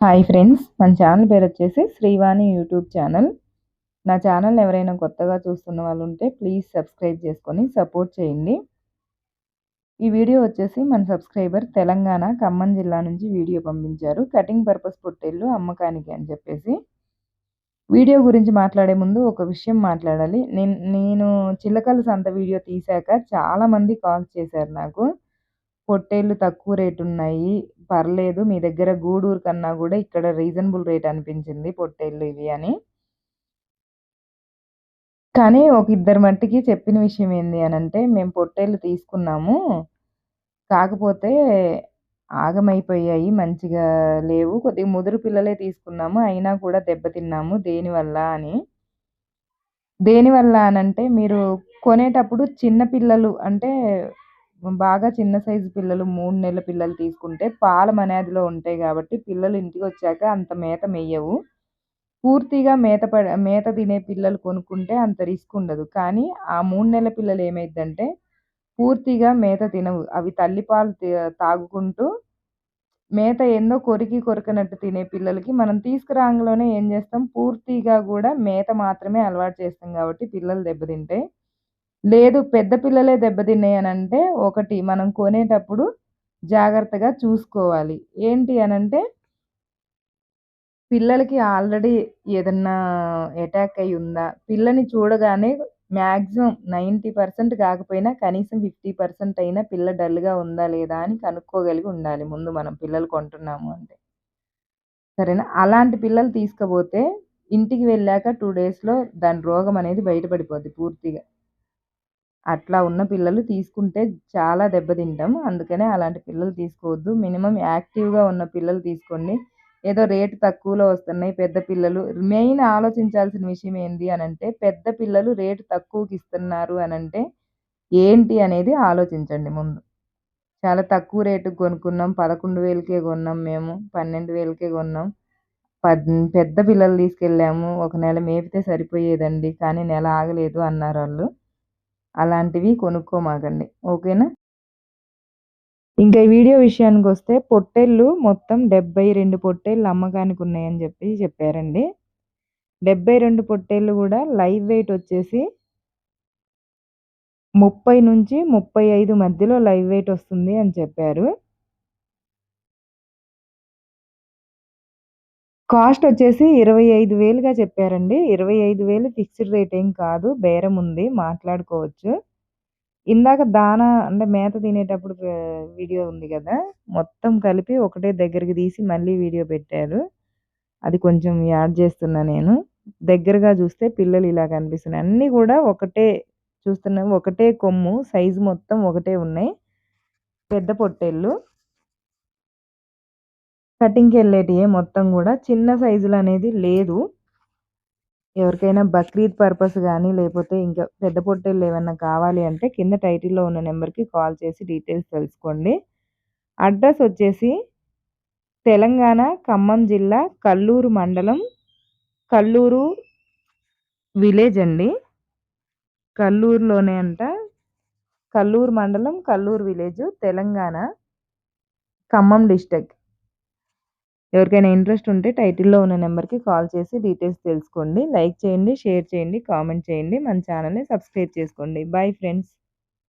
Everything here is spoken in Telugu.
హాయ్ ఫ్రెండ్స్ మన ఛానల్ పేరు వచ్చేసి శ్రీవాణి యూట్యూబ్ ఛానల్ నా ఛానల్ ఎవరైనా కొత్తగా చూస్తున్న వాళ్ళు ఉంటే ప్లీజ్ సబ్స్క్రైబ్ చేసుకొని సపోర్ట్ చేయండి. ఈ వీడియో వచ్చేసి మన సబ్స్క్రైబర్ తెలంగాణ ఖమ్మం జిల్లా నుంచి వీడియో పంపించారు. కటింగ్ పర్పస్ పొట్టేళ్ళు అమ్మకానికి అని చెప్పేసి. వీడియో గురించి మాట్లాడే ముందు ఒక విషయం మాట్లాడాలి. నేను నేను చిల్లకలు సంత వీడియో తీశాక చాలామంది కాల్ చేశారు నాకు. పొట్టేళ్ళు తక్కువ రేటు ఉన్నాయి పర్లేదు మీ దగ్గర గూడూరు కన్నా కూడా ఇక్కడ రీజనబుల్ రేట్ అనిపించింది పొట్టేళ్ళు ఇవి అని. కానీ ఒక ఇద్దరు మట్టికి చెప్పిన విషయం ఏంది అని అంటే మేము పొట్టేళ్ళు తీసుకున్నాము. కాకపోతే ఆగమైపోయాయి మంచిగా లేవు. కొద్దిగా ముదురు పిల్లలే తీసుకున్నాము. అయినా కూడా దెబ్బతిన్నాము దేనివల్ల అని. దేనివల్ల అని అంటే మీరు కొనేటప్పుడు చిన్న పిల్లలు అంటే బాగా చిన్న సైజు పిల్లలు మూడు నెలల పిల్లలు తీసుకుంటే పాల మనాదిలో ఉంటాయి కాబట్టి పిల్లలు ఇంటికి వచ్చాక అంత మేత మెయ్యవు పూర్తిగా మేత మేత తినే పిల్లలు కొనుక్కుంటే అంత రిస్క్ ఉండదు. కానీ ఆ మూడు నెలల పిల్లలు ఏమైందంటే పూర్తిగా మేత తినవు. అవి తల్లిపాలు తాగుకుంటూ మేత ఏందో కొరికి కొరకనట్టు తినే పిల్లలకి మనం తీసుకురాంగలోనే ఏం చేస్తాం? పూర్తిగా కూడా మేత మాత్రమే అలవాటు చేస్తాం కాబట్టి పిల్లలు దెబ్బతింటాయి లేదు పెద్ద పిల్లలే దెబ్బతిన్నాయి అని అంటే ఒకటి మనం కొనేటప్పుడు జాగ్రత్తగా చూసుకోవాలి. ఏంటి అనంటే పిల్లలకి ఆల్రెడీ ఏదన్నా అటాక్ అయి ఉందా? పిల్లని చూడగానే మ్యాక్సిమం నైంటీ పర్సెంట్ కాకపోయినా కనీసం ఫిఫ్టీ పర్సెంట్ అయినా పిల్ల డల్గా ఉందా లేదా అని కనుక్కోగలిగి ఉండాలి. ముందు మనం పిల్లలు కొంటున్నాము అంటే. సరేనా? అలాంటి పిల్లలు తీసుకుపోతే ఇంటికి వెళ్ళాక టూ డేస్లో దాని రోగం అనేది బయటపడిపోద్ది పూర్తిగా. అట్లా ఉన్న పిల్లలు తీసుకుంటే చాలా దెబ్బతింటాం అందుకనే అలాంటి పిల్లలు తీసుకోవద్దు. మినిమం యాక్టివ్గా ఉన్న పిల్లలు తీసుకోండి. ఏదో రేటు తక్కువలో వస్తున్నాయి పెద్ద పిల్లలు. మెయిన్ ఆలోచించాల్సిన విషయం ఏంటి అని అంటే పెద్ద పిల్లలు రేటు తక్కువకి ఇస్తున్నారు అని అంటే ఏంటి అనేది ఆలోచించండి ముందు. చాలా తక్కువ రేటుకి కొనుక్కున్నాం. పదకొండు వేలకే కొన్నాం మేము. పన్నెండు వేలకే కొన్నాం. పద్ పెద్ద పిల్లలు తీసుకెళ్ళాము. ఒక నెల మేపితే సరిపోయేదండి. కానీ నెల ఆగలేదు అన్నారు వాళ్ళు. అలాంటివి కొనుక్కోమాకండి. ఓకేనా? ఇంకా ఈ వీడియో విషయానికి వస్తే పొట్టేళ్ళు మొత్తం డెబ్బై రెండు పొట్టేళ్ళు అమ్మకానికి ఉన్నాయని చెప్పి చెప్పారండి. డెబ్బై రెండు పొట్టేళ్ళు కూడా లైవ్ వెయిట్ వచ్చేసి ముప్పై నుంచి ముప్పై ఐదు మధ్యలో లైవ్ వెయిట్ వస్తుంది అని చెప్పారు. కాస్ట్ వచ్చేసి ఇరవై ఐదు వేలుగా చెప్పారండి. ఇరవై ఐదు వేలు ఫిక్స్డ్ రేట్ ఏం కాదు. బేరం ఉంది. మాట్లాడుకోవచ్చు. ఇందాక దానా అంటే మేత తినేటప్పుడు వీడియో ఉంది కదా? మొత్తం కలిపి ఒకటే దగ్గరికి తీసి మళ్ళీ వీడియో పెట్టారు. అది కొంచెం యాడ్ చేస్తున్నా నేను. దగ్గరగా చూస్తే పిల్లలు ఇలా కనిపిస్తున్నాయి. అన్నీ కూడా ఒకటే చూస్తున్నాం. ఒకటే కొమ్ము. సైజు మొత్తం ఒకటే ఉన్నాయి. పెద్ద పొట్టేళ్ళు. కటింగ్కి వెళ్ళేటివి మొత్తం కూడా. చిన్న సైజులు అనేది లేదు. ఎవరికైనా బక్రీద్ పర్పస్ కానీ లేకపోతే ఇంకా పెద్ద పొట్టేళ్ళు ఏమైనా కావాలి అంటే కింద టైటిల్లో ఉన్న నెంబర్కి కాల్ చేసి డీటెయిల్స్ తెలుసుకోండి. అడ్రస్ వచ్చేసి తెలంగాణ ఖమ్మం జిల్లా కల్లూరు మండలం కల్లూరు విలేజ్ అండి. కల్లూరులోనే అంట. కల్లూరు మండలం కల్లూరు విలేజ్ తెలంగాణ ఖమ్మం డిస్టిక్ ఎవరికైనా ఇంట్రెస్ట్ ఉంటే టైటిల్లో ఉన్న నెంబర్కి కాల్ చేసి డీటెయిల్స్ తెలుసుకోండి. లైక్ చేయండి షేర్ చేయండి కామెంట్ చేయండి. మన ఛానల్ని సబ్స్క్రైబ్ చేసుకోండి. Bye friends.